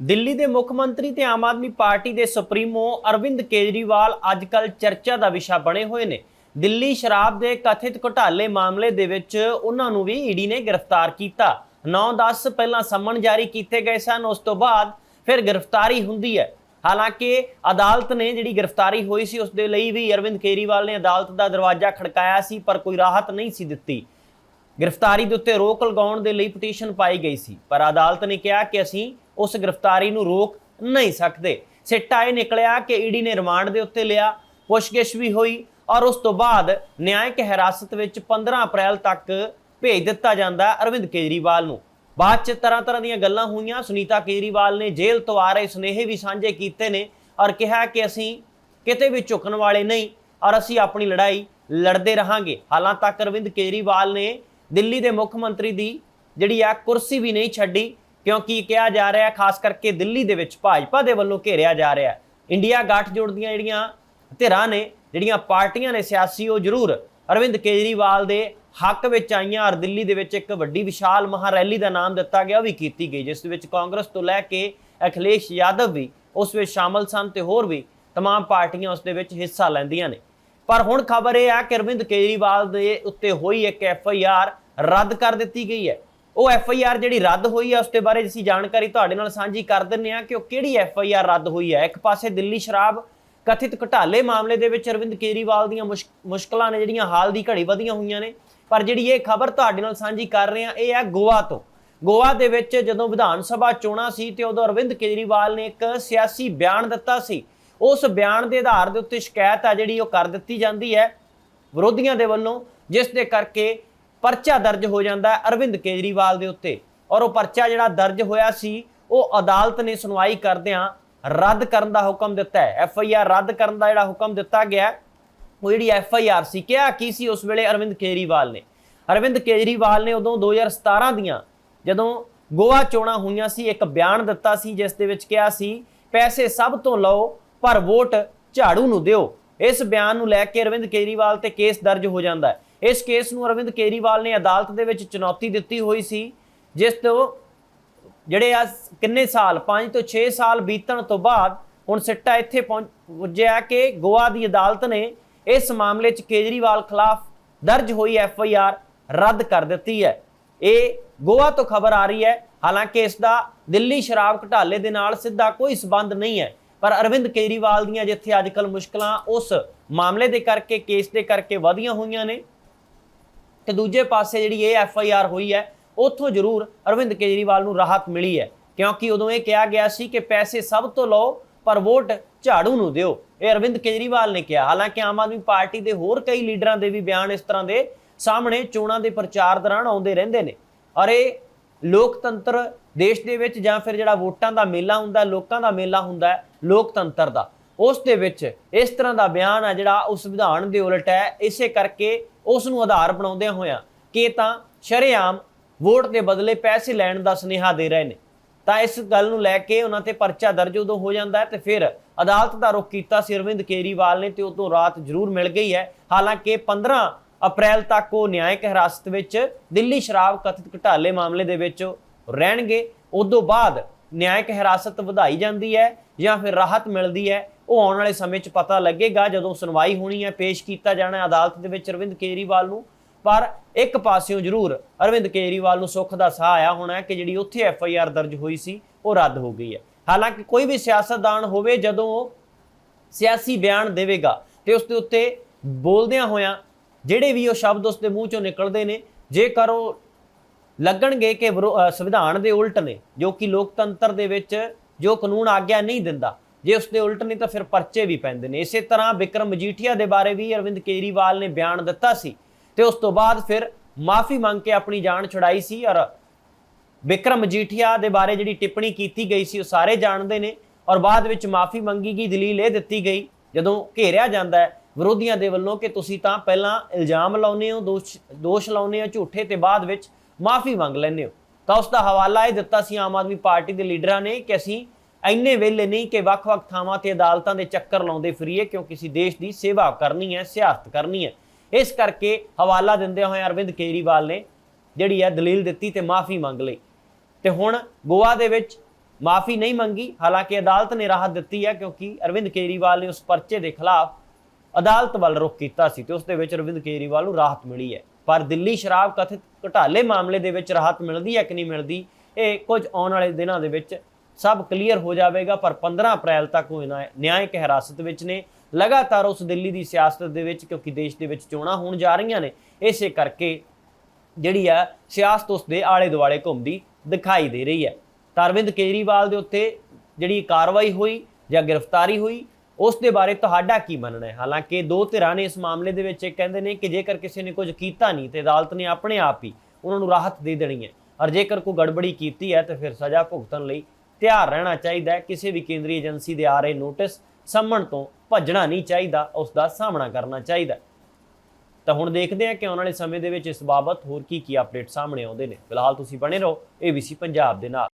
ਦਿੱਲੀ ਦੇ ਮੁੱਖ ਮੰਤਰੀ ਤੇ ਆਮ ਆਦਮੀ ਪਾਰਟੀ ਦੇ ਸੁਪਰੀਮੋ ਅਰਵਿੰਦ ਕੇਜਰੀਵਾਲ ਅੱਜਕੱਲ ਚਰਚਾ ਦਾ ਵਿਸ਼ਾ ਬਣੇ ਹੋਏ ਨੇ। ਦਿੱਲੀ ਸ਼ਰਾਬ ਦੇ ਕਥਿਤ ਘੁਟਾਲੇ ਮਾਮਲੇ ਦੇ ਵਿੱਚ ਉਹਨਾਂ ਨੂੰ ਵੀ ਈਡੀ ਨੇ ਗ੍ਰਿਫਤਾਰ ਕੀਤਾ। 9-10 ਪਹਿਲਾਂ ਸਮਨ ਜਾਰੀ ਕੀਤੇ ਗਏ ਸਨ, ਉਸ ਤੋਂ ਬਾਅਦ ਫਿਰ ਗ੍ਰਿਫਤਾਰੀ ਹੁੰਦੀ ਹੈ। ਹਾਲਾਂਕਿ ਅਦਾਲਤ ਨੇ ਜਿਹੜੀ ਗ੍ਰਿਫਤਾਰੀ ਹੋਈ ਸੀ, ਉਸ ਦੇ ਲਈ ਵੀ ਅਰਵਿੰਦ ਕੇਜਰੀਵਾਲ ਨੇ ਅਦਾਲਤ ਦਾ ਦਰਵਾਜ਼ਾ ਖੜਕਾਇਆ ਸੀ, ਪਰ ਕੋਈ ਰਾਹਤ ਨਹੀਂ ਸੀ ਦਿੱਤੀ। ਗ੍ਰਿਫਤਾਰੀ ਦੇ ਉੱਤੇ ਰੋਕ ਲਗਾਉਣ ਦੇ ਲਈ ਪਟੀਸ਼ਨ ਪਾਈ ਗਈ ਸੀ, ਪਰ ਅਦਾਲਤ ਨੇ ਕਿਹਾ ਕਿ ਅਸੀਂ ਉਸ ਗ੍ਰਿਫਤਾਰੀ ਨੂੰ ਰੋਕ ਨਹੀਂ ਸਕਦੇ। ਸਿੱਟਾ ਇਹ ਨਿਕਲਿਆ ਕਿ ਈਡੀ ਨੇ ਰਿਮਾਂਡ ਦੇ ਉੱਤੇ ਲਿਆ, ਪੁੱਛਗਿੱਛ ਵੀ ਹੋਈ ਔਰ ਉਸ ਤੋਂ ਬਾਅਦ ਨਿਆਇਕ ਹਿਰਾਸਤ ਵਿੱਚ 15 ਅਪ੍ਰੈਲ ਤੱਕ ਭੇਜ ਦਿੱਤਾ ਜਾਂਦਾ ਅਰਵਿੰਦ ਕੇਜਰੀਵਾਲ ਨੂੰ। ਬਾਅਦ ਚ ਤਰ੍ਹਾਂ ਤਰ੍ਹਾਂ ਦੀਆਂ ਗੱਲਾਂ ਹੋਈਆਂ, ਸੁਨੀਤਾ ਕੇਜਰੀਵਾਲ ਨੇ ਜੇਲ੍ਹ ਤੋਂ ਆ ਰਹੇ ਸੁਨੇਹੇ ਵੀ ਸਾਂਝੇ ਕੀਤੇ ਨੇ ਔਰ ਕਿਹਾ ਕਿ ਅਸੀਂ ਕਿਤੇ ਵੀ ਝੁਕਣ ਵਾਲੇ ਨਹੀਂ ਔਰ ਅਸੀਂ ਆਪਣੀ ਲੜਾਈ ਲੜਦੇ ਰਹਾਂਗੇ। ਹਾਲਾਂ ਤੱਕ ਅਰਵਿੰਦ ਕੇਜਰੀਵਾਲ ਨੇ ਦਿੱਲੀ ਦੇ ਮੁੱਖ ਮੰਤਰੀ ਦੀ ਜਿਹੜੀ ਆ ਕੁਰਸੀ ਵੀ ਨਹੀਂ ਛੱਡੀ ਕਿਉਂਕਿ ਕਿਹਾ ਜਾ ਰਿਹਾ ਹੈ ਖਾਸ ਕਰਕੇ ਦਿੱਲੀ ਦੇ ਵਿੱਚ ਭਾਜਪਾ ਦੇ ਵੱਲੋਂ ਘੇਰਿਆ ਜਾ ਰਿਹਾ ਹੈ ਇੰਡੀਆ ਗੱਠਜੋੜ ਦੀਆਂ ਜਿਹੜੀਆਂ ਧਿਰਾਂ ਨੇ ਜਿਹੜੀਆਂ ਪਾਰਟੀਆਂ ਨੇ ਸਿਆਸੀ ਉਹ ਜ਼ਰੂਰ ਅਰਵਿੰਦ ਕੇਜਰੀਵਾਲ ਦੇ ਹੱਕ ਵਿੱਚ ਆਈਆਂ ਔਰ ਦਿੱਲੀ ਦੇ ਵਿੱਚ ਇੱਕ ਵੱਡੀ ਵਿਸ਼ਾਲ ਮਹਾਰੈਲੀ ਦਾ ਨਾਮ ਦਿੱਤਾ ਗਿਆ ਉਹ ਵੀ ਕੀਤੀ ਗਈ ਜਿਸ ਵਿੱਚ ਕਾਂਗਰਸ ਤੋਂ ਲੈ ਕੇ ਅਖਿਲੇਸ਼ ਯਾਦਵ ਵੀ ਉਸ ਵਿੱਚ ਸ਼ਾਮਲ ਸਨ ਤੇ ਹੋਰ ਵੀ तमाम ਪਾਰਟੀਆਂ ਉਸ ਦੇ ਵਿੱਚ ਹਿੱਸਾ ਲੈਂਦੀਆਂ ਨੇ ਪਰ ਹੁਣ ਖਬਰ ਇਹ ਆ ਕਿ ਅਰਵਿੰਦ ਕੇਜਰੀਵਾਲ ਦੇ ਉੱਤੇ ਹੋਈ ਇੱਕ ਐਫ ਆਈ ਆਰ ਰੱਦ ਕਰ ਦਿੱਤੀ ਗਈ ਹੈ ਉਹ ਐਫ ਆਈ ਆਰ ਜਿਹੜੀ ਰੱਦ ਹੋਈ ਹੈ ਉਸ ਦੇ ਬਾਰੇ ਅਸੀਂ ਜਾਣਕਾਰੀ ਤੁਹਾਡੇ ਨਾਲ ਸਾਂਝੀ ਕਰ ਦਿੰਨੇ ਆ ਕਿ ਉਹ ਕਿਹੜੀ ਐਫ ਆਈ ਆਰ ਰੱਦ ਹੋਈ ਹੈ। ਇੱਕ ਪਾਸੇ ਦਿੱਲੀ ਸ਼ਰਾਬ ਕਥਿਤ ਘੁਟਾਲੇ ਮਾਮਲੇ ਦੇ ਵਿੱਚ ਅਰਵਿੰਦ ਕੇਜਰੀਵਾਲ ਦੀਆਂ ਮੁਸ਼ਕ- ਮੁਸ਼ਕਲਾਂ ਨੇ ਜਿਹੜੀਆਂ ਹਾਲ ਦੀ ਘੜੀ ਵਧੀਆਂ ਹੋਈਆਂ ਨੇ। ਪਰ ਜਿਹੜੀ ਇਹ ਖਬਰ ਤੁਹਾਡੇ ਨਾਲ ਸਾਂਝੀ ਕਰ ਰਹੇ ਆ ਇਹ ਹੈ ਗੋਆ ਤੋਂ। ਗੋਆ ਦੇ ਵਿੱਚ ਜਦੋਂ ਵਿਧਾਨ ਸਭਾ ਚੋਣਾਂ ਸੀ ਤੇ ਉਦੋਂ ਅਰਵਿੰਦ ਕੇਜਰੀਵਾਲ ਨੇ ਇੱਕ ਸਿਆਸੀ ਬਿਆਨ ਦਿੱਤਾ ਸੀ। ਉਸ ਬਿਆਨ ਦੇ ਆਧਾਰ ਦੇ ਉੱਤੇ ਸ਼ਿਕਾਇਤ ਆ ਜਿਹੜੀ ਉਹ ਕਰ ਦਿੱਤੀ ਜਾਂਦੀ ਹੈ ਵਿਰੋਧੀਆਂ ਦੇ ਵੱਲੋਂ, ਜਿਸ ਦੇ ਕਰਕੇ ਪਰਚਾ ਦਰਜ ਹੋ ਜਾਂਦਾ ਹੈ ਅਰਵਿੰਦ ਕੇਜਰੀਵਾਲ ਦੇ ਉੱਤੇ। ਔਰ ਉਹ ਪਰਚਾ ਜਿਹੜਾ ਦਰਜ ਹੋਇਆ ਸੀ, ਉਹ ਅਦਾਲਤ ਨੇ ਸੁਣਵਾਈ ਕਰਦਿਆਂ ਰੱਦ ਕਰਨ ਦਾ ਹੁਕਮ ਦਿੱਤਾ ਹੈ। ਐਫ ਆਈ ਆਰ ਰੱਦ ਕਰਨ ਦਾ ਜਿਹੜਾ ਹੁਕਮ ਦਿੱਤਾ ਗਿਆ ਉਹ ਜਿਹੜੀ ਐਫ ਆਈ ਆਰ ਸੀ, ਕਿਹਾ ਕੀ ਸੀ ਉਸ ਵੇਲੇ ਅਰਵਿੰਦ ਕੇਜਰੀਵਾਲ ਨੇ? ਅਰਵਿੰਦ ਕੇਜਰੀਵਾਲ ਨੇ ਉਦੋਂ 2017 ਦੀਆਂ ਜਦੋਂ ਗੋਆ ਚੋਣਾਂ ਹੋਈਆਂ ਸੀ, ਇੱਕ ਬਿਆਨ ਦਿੱਤਾ ਸੀ, ਜਿਸ ਦੇ ਵਿੱਚ ਕਿਹਾ ਸੀ, ਪੈਸੇ ਸਭ ਤੋਂ ਲਓ, ਪਰ ਵੋਟ ਝਾੜੂ ਨੂੰ ਦਿਓ। ਇਸ ਬਿਆਨ ਨੂੰ ਲੈ ਕੇ ਅਰਵਿੰਦ ਕੇਜਰੀਵਾਲ ਤੇ ਕੇਸ ਦਰਜ ਹੋ ਜਾਂਦਾ ਹੈ। ਇਸ ਕੇਸ ਨੂੰ ਅਰਵਿੰਦ ਕੇਜਰੀਵਾਲ ਨੇ ਅਦਾਲਤ ਦੇ ਵਿੱਚ ਚੁਣੌਤੀ ਦਿੱਤੀ ਹੋਈ ਸੀ, ਜਿਸ ਤੋਂ ਜਿਹੜੇ ਆ ਕਿੰਨੇ ਸਾਲ 5 ਤੋਂ 6 ਸਾਲ ਬੀਤਣ ਤੋਂ ਬਾਅਦ ਹੁਣ ਸਿੱਟਾ ਇੱਥੇ ਪਹੁੰਚ- ਪੁੱਜਿਆ ਕਿ ਗੋਆ ਦੀ ਅਦਾਲਤ ਨੇ ਇਸ ਮਾਮਲੇ 'ਚ ਕੇਜਰੀਵਾਲ ਖਿਲਾਫ ਦਰਜ ਹੋਈ ਐਫ ਆਈ ਆਰ ਰੱਦ ਕਰ ਦਿੱਤੀ ਹੈ। ਇਹ ਗੋਆ ਤੋਂ ਖਬਰ ਆ ਰਹੀ ਹੈ। ਹਾਲਾਂਕਿ ਇਸ ਦਾ ਦਿੱਲੀ ਸ਼ਰਾਬ ਘਟਾਲੇ ਦੇ ਨਾਲ ਸਿੱਧਾ ਕੋਈ ਸਬੰਧ ਨਹੀਂ ਹੈ। ਪਰ ਅਰਵਿੰਦ ਕੇਜਰੀਵਾਲ ਦੀਆਂ ਜਿੱਥੇ ਅੱਜਕੱਲ ਮੁਸ਼ਕਲਾਂ ਉਸ ਮਾਮਲੇ ਦੇ ਕਰਕੇ, ਕੇਸ ਦੇ ਕਰਕੇ ਵਧੀਆਂ ਹੋਈਆਂ ਨੇ। ਤੇ ਦੂਜੇ ਪਾਸੇ ਜਿਹੜੀ ਇਹ ਐਫ ਆਈ ਆਰ ਹੋਈ ਹੈ, ਉੱਥੋਂ ਜ਼ਰੂਰ ਅਰਵਿੰਦ ਕੇਜਰੀਵਾਲ ਨੂੰ ਰਾਹਤ ਮਿਲੀ ਹੈ। ਕਿਉਂਕਿ ਉਦੋਂ ਇਹ ਕਿਹਾ ਗਿਆ ਸੀ ਕਿ ਪੈਸੇ ਸਭ ਤੋਂ ਲਓ, ਪਰ ਵੋਟ ਝਾੜੂ ਨੂੰ ਦਿਓ। ਇਹ ਅਰਵਿੰਦ ਕੇਜਰੀਵਾਲ ਨੇ ਕਿਹਾ। ਹਾਲਾਂਕਿ ਆਮ ਆਦਮੀ ਪਾਰਟੀ ਦੇ ਹੋਰ ਕਈ ਲੀਡਰਾਂ ਦੇ ਵੀ ਬਿਆਨ ਇਸ ਤਰ੍ਹਾਂ ਦੇ ਸਾਹਮਣੇ ਚੋਣਾਂ ਦੇ ਪ੍ਰਚਾਰ ਦੌਰਾਨ ਆਉਂਦੇ ਰਹਿੰਦੇ ਨੇ। ਔਰ ਇਹ ਲੋਕਤੰਤਰ ਦੇਸ਼ ਦੇ ਵਿੱਚ ਜਾਂ ਫਿਰ ਜਿਹੜਾ ਵੋਟਾਂ ਦਾ ਮੇਲਾ ਹੁੰਦਾ, ਲੋਕਾਂ ਦਾ ਮੇਲਾ ਹੁੰਦਾ ਲੋਕਤੰਤਰ ਦਾ। ਉਸ ਦੇ ਵਿੱਚ ਇਸ ਤਰ੍ਹਾਂ ਦਾ ਬਿਆਨ ਆ ਜਿਹੜਾ ਉਸ ਵਿਧਾਨ ਦੇ ਉਲਟ ਹੈ। ਇਸੇ ਕਰਕੇ ਉਸ ਨੂੰ ਆਧਾਰ ਬਣਾਉਂਦਿਆਂ ਹੋਇਆਂ ਕਿ ਤਾਂ ਸ਼ਰੇਆਮ ਵੋਟ ਦੇ ਬਦਲੇ ਪੈਸੇ ਲੈਣ ਦਾ ਸੁਨੇਹਾ ਦੇ ਰਹੇ ਨੇ। ਤਾਂ ਇਸ ਗੱਲ ਨੂੰ ਲੈ ਕੇ ਉਹਨਾਂ ਤੇ ਪਰਚਾ ਦਰਜ ਉਦੋਂ ਹੋ ਜਾਂਦਾ ਹੈ ਤੇ ਫਿਰ ਅਦਾਲਤ ਦਾ ਰੁਖ ਕੀਤਾ ਸੀ ਅਰਵਿੰਦ ਕੇਜਰੀਵਾਲ ਨੇ ਤੇ ਉਦੋਂ ਰਾਤ ਜ਼ਰੂਰ ਮਿਲ ਗਈ ਹੈ। ਹਾਲਾਂਕਿ 15 ਅਪ੍ਰੈਲ ਤੱਕ ਉਹ ਨਿਆਇਕ ਹਿਰਾਸਤ ਵਿੱਚ ਦਿੱਲੀ ਸ਼ਰਾਬ ਕਥਿਤ ਘੁਟਾਲੇ ਮਾਮਲੇ ਦੇ ਵਿੱਚ ਰਹਿਣਗੇ। ਉਦੋਂ ਬਾਅਦ ਨਿਆਇਕ ਹਿਰਾਸਤ ਵਧਾਈ ਜਾਂਦੀ ਹੈ ਜਾਂ ਫਿਰ ਰਾਹਤ ਮਿਲਦੀ ਹੈ। ਉਹ ਆਉਣ ਵਾਲੇ ਸਮੇਂ 'ਚ ਪਤਾ ਲੱਗੇਗਾ ਜਦੋਂ ਸੁਣਵਾਈ ਹੋਣੀ ਹੈ, ਪੇਸ਼ ਕੀਤਾ ਜਾਣਾ ਅਦਾਲਤ ਦੇ ਵਿੱਚ ਅਰਵਿੰਦ ਕੇਜਰੀਵਾਲ ਨੂੰ। ਪਰ ਇੱਕ ਪਾਸਿਓਂ ਜ਼ਰੂਰ ਅਰਵਿੰਦ ਕੇਜਰੀਵਾਲ ਨੂੰ ਸੁੱਖ ਦਾ ਸਾਹ ਆਇਆ ਹੋਣਾ ਕਿ ਜਿਹੜੀ ਉੱਥੇ ਐਫ ਆਈ ਆਰ ਦਰਜ ਹੋਈ ਸੀ, ਉਹ ਰੱਦ ਹੋ ਗਈ ਹੈ। ਹਾਲਾਂਕਿ ਕੋਈ ਵੀ ਸਿਆਸਤਦਾਨ ਹੋਵੇ, ਜਦੋਂ ਉਹ ਸਿਆਸੀ ਬਿਆਨ ਦੇਵੇਗਾ ਤੇ ਉਸ ਦੇ ਉੱਤੇ ਬੋਲਦਿਆਂ ਹੋਇਆਂ ਜਿਹੜੇ ਵੀ ਉਹ ਸ਼ਬਦ ਉਸ ਦੇ ਮੂੰਹ ਚੋਂ ਨਿਕਲਦੇ ਨੇ, ਜੇਕਰ ਉਹ ਲੱਗਣਗੇ ਕਿ ਸੰਵਿਧਾਨ ਦੇ ਉਲਟ ਨੇ, ਜੋ ਕਿ ਲੋਕਤੰਤਰ ਦੇ ਵਿੱਚ ਜੋ ਕਾਨੂੰਨ ਆਗਿਆ ਨਹੀਂ ਦਿੰਦਾ ਜੇ ਉਸ ਦੇ ਉਲਟ ਨਹੀਂ ਤਾਂ ਫਿਰ ਪਰਚੇ ਵੀ ਪੈਂਦੇ ਨੇ। ਇਸੇ ਤਰ੍ਹਾਂ ਵਿਕਰਮ ਮਜੀਠੀਆ ਦੇ ਬਾਰੇ ਵੀ ਅਰਵਿੰਦ ਕੇਜਰੀਵਾਲ ਨੇ ਬਿਆਨ ਦਿੱਤਾ ਸੀ ਤੇ ਉਸ ਤੋਂ ਬਾਅਦ ਫਿਰ ਮਾਫੀ ਮੰਗ ਕੇ ਆਪਣੀ ਜਾਨ ਛੁਡਾਈ ਸੀ ਔਰ ਵਿਕਰਮ ਮਜੀਠੀਆ ਦੇ ਬਾਰੇ ਜਿਹੜੀ ਟਿੱਪਣੀ ਕੀਤੀ ਗਈ ਸੀ ਉਹ ਸਾਰੇ ਜਾਣਦੇ ਨੇ ਔਰ ਬਾਅਦ ਵਿੱਚ ਮਾਫੀ ਮੰਗੀ ਗਈ, ਦਲੀਲ ਇਹ ਦਿੱਤੀ ਗਈ, ਜਦੋਂ ਘੇਰਿਆ ਜਾਂਦਾ ਹੈ ਵਿਰੋਧੀਆਂ ਦੇ ਵੱਲੋਂ ਕਿ ਤੁਸੀਂ ਤਾਂ ਪਹਿਲਾਂ ਇਲਜ਼ਾਮ ਲਾਉਂਦੇ ਹੋ, ਦੋਸ਼ ਦੋਸ਼ ਲਾਉਂਦੇ ਹੋ, ਝੂਠੇ ਤੇ ਬਾਅਦ ਵਿੱਚ ਮਾਫੀ ਮੰਗ ਲੈਂਦੇ ਹੋ। ਤਾਂ ਉਸ ਦਾ ਹਵਾਲਾ ਇਹ ਦਿੱਤਾ ਸੀ ਆਮ ਆਦਮੀ ਪਾਰਟੀ ਦੇ ਲੀਡਰਾਂ ਨੇ ਕਿ ਅਸੀਂ ਇੰਨੇ ਵੇਲੇ ਨਹੀਂ ਕਿ ਵੱਖ-ਵੱਖ ਥਾਵਾਂ ਤੇ ਅਦਾਲਤਾਂ ਦੇ ਚੱਕਰ ਲਾਉਂਦੇ ਫਿਰੀਏ ਕਿਉਂਕਿ ਅਸੀਂ ਦੇਸ਼ ਦੀ ਸੇਵਾ ਕਰਨੀ ਹੈ, ਸਿਆਸਤ ਕਰਨੀ ਹੈ। ਇਸ ਕਰਕੇ ਹਵਾਲਾ ਦਿੰਦੇ ਹੋਏ ਅਰਵਿੰਦ ਕੇਜਰੀਵਾਲ ਨੇ ਜਿਹੜੀ ਹੈ ਦਲੀਲ ਦਿੱਤੀ ਤੇ ਮਾਫੀ ਮੰਗ ਲਈ। ਤੇ ਹੁਣ ਗੋਆ ਦੇ ਵਿੱਚ ਮਾਫੀ ਨਹੀਂ ਮੰਗੀ, ਹਾਲਾਂਕਿ ਅਦਾਲਤ ਨੇ ਰਾਹਤ ਦਿੱਤੀ ਹੈ, ਕਿਉਂਕਿ ਅਰਵਿੰਦ ਕੇਜਰੀਵਾਲ ਨੇ ਉਸ ਪਰਚੇ ਦੇ ਖਿਲਾਫ ਅਦਾਲਤ ਵੱਲ ਰੁਖ ਕੀਤਾ ਸੀ ਤੇ ਉਸ ਦੇ ਵਿੱਚ ਅਰਵਿੰਦ ਕੇਜਰੀਵਾਲ ਨੂੰ ਰਾਹਤ ਮਿਲੀ ਹੈ। ਪਰ ਦਿੱਲੀ ਸ਼ਰਾਬ ਕਥਿਤ ਘੁਟਾਲੇ ਮਾਮਲੇ ਦੇ ਵਿੱਚ ਰਾਹਤ ਮਿਲਦੀ ਹੈ ਕਿ ਨਹੀਂ ਮਿਲਦੀ, ਇਹ ਕੁਝ ਆਉਣ ਵਾਲੇ ਦਿਨਾਂ ਦੇ ਵਿੱਚ ਸਭ ਕਲੀਅਰ ਹੋ ਜਾਵੇਗਾ, ਪਰ 15 ਅਪ੍ਰੈਲ ਤੱਕ ਉਹ ਨਿਆਇਕ ਹਿਰਾਸਤ ਵਿੱਚ ਨੇ। ਲਗਾਤਾਰ ਉਸ ਦਿੱਲੀ ਦੀ ਸਿਆਸਤ ਦੇ ਵਿੱਚ, ਕਿਉਂਕਿ ਦੇਸ਼ ਦੇ ਵਿੱਚ ਚੋਣਾਂ ਹੋਣ ਜਾ ਰਹੀਆਂ ਨੇ, ਇਸੇ ਕਰਕੇ ਜਿਹੜੀ ਆ ਸਿਆਸਤ ਉਸ ਦੇ ਆਲੇ ਦੁਆਲੇ ਘੁੰਮਦੀ ਦਿਖਾਈ ਦੇ ਰਹੀ ਹੈ। ਤਾਂ ਅਰਵਿੰਦ ਕੇਜਰੀਵਾਲ ਦੇ ਉੱਤੇ ਜਿਹੜੀ ਕਾਰਵਾਈ ਹੋਈ ਜਾਂ ਗ੍ਰਿਫਤਾਰੀ ਹੋਈ, ਉਸ ਦੇ ਬਾਰੇ ਤੁਹਾਡਾ ਕੀ ਮੰਨਣਾ ਹੈ? ਹਾਲਾਂਕਿ ਦੋ ਧਿਰਾਂ ਨੇ ਇਸ ਮਾਮਲੇ ਦੇ ਵਿੱਚ ਇਹ ਕਹਿੰਦੇ ਨੇ ਕਿ ਜੇਕਰ ਕਿਸੇ ਨੇ ਕੁਝ ਕੀਤਾ ਨਹੀਂ ਤੇ ਅਦਾਲਤ ਨੇ ਆਪਣੇ ਆਪ ਹੀ ਉਹਨਾਂ ਨੂੰ ਰਾਹਤ ਦੇ ਦੇਣੀ ਹੈ। ਔਰ ਜੇਕਰ ਕੋਈ ਗੜਬੜੀ ਕੀਤੀ ਹੈ, ਤਾਂ ਫਿਰ ਸਜ਼ਾ ਭੁਗਤਣ ਲਈ ਤਿਆਰ ਰਹਿਣਾ ਚਾਹੀਦਾ ਹੈ। ਕਿਸੇ ਵੀ ਕੇਂਦਰੀ ਏਜੰਸੀ ਦੇ ਆ ਰਹੇ ਨੋਟਿਸ ਸੰਮਣ ਤੋਂ ਭੱਜਣਾ ਨਹੀਂ ਚਾਹੀਦਾ, ਉਸ ਦਾ ਸਾਹਮਣਾ ਕਰਨਾ ਚਾਹੀਦਾ ਤਾਂ ਹੁਣ ਦੇਖਦੇ ਹਾਂ ਕਿ ਆਉਣ ਵਾਲੇ ਸਮੇਂ ਦੇ ਵਿੱਚ ਇਸ ਬਾਬਤ ਹੋਰ ਕੀ ਕੀ ਅਪਡੇਟ ਸਾਹਮਣੇ ਆਉਂਦੇ ਨੇ। ਫਿਲਹਾਲ ਤੁਸੀਂ ਬਣੇ ਰਹੋ ABC ਪੰਜਾਬ ਦੇ ਨਾਲ।